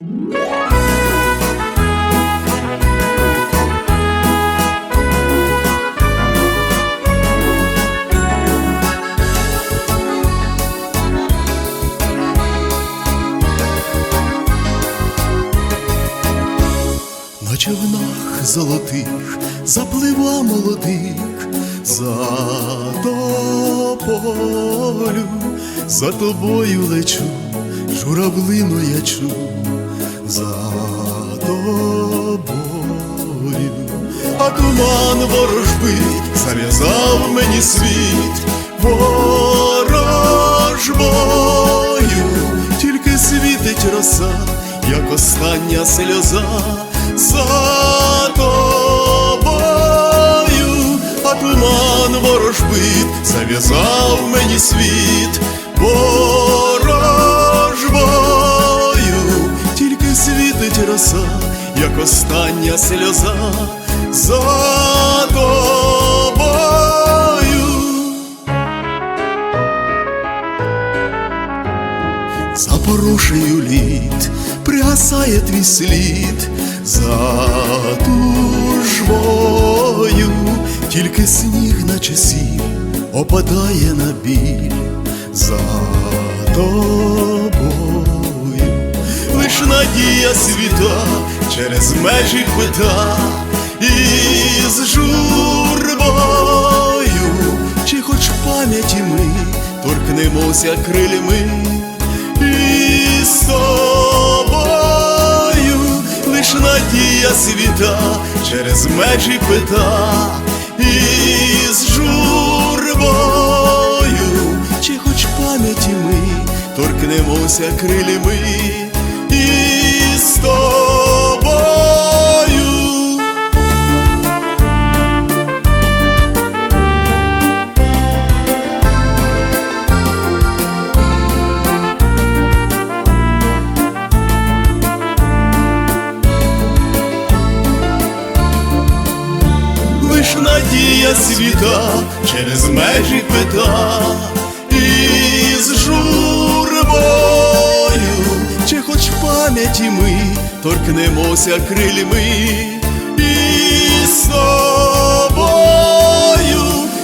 На човнах золотих заплива молодих. За тополю, за тобою лечу, журавлину я чу, за тобою, а туман ворожбит зав'язав мені світ ворожбою, тільки світить роса, як остання сльоза за тобою, а туман ворожбит зав'язав мені світ ворожбою, за тобою. Запорошею лід, пригасає твій слід. За тужбою, тільки сніг наче сіль опадає на біль. За тобою, лиш надія світа через межі пита торкнемося крильми і з тобою лиш надія світа через межі пита і з журбою, чи хоч пам'яті ми торкнемося крильми і з тобою. Лиш надія світа через межі пита із журбою, чи хоч пам'яті ми торкнемося крильми. І з тобою,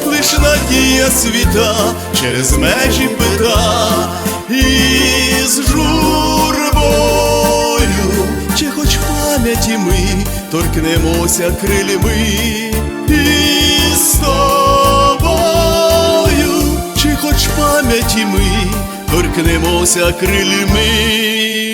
лиш надія світа через межі пита із журбою, торкнемося крильми і з тобою, чи хоч пам'яті ми торкнемося крильми.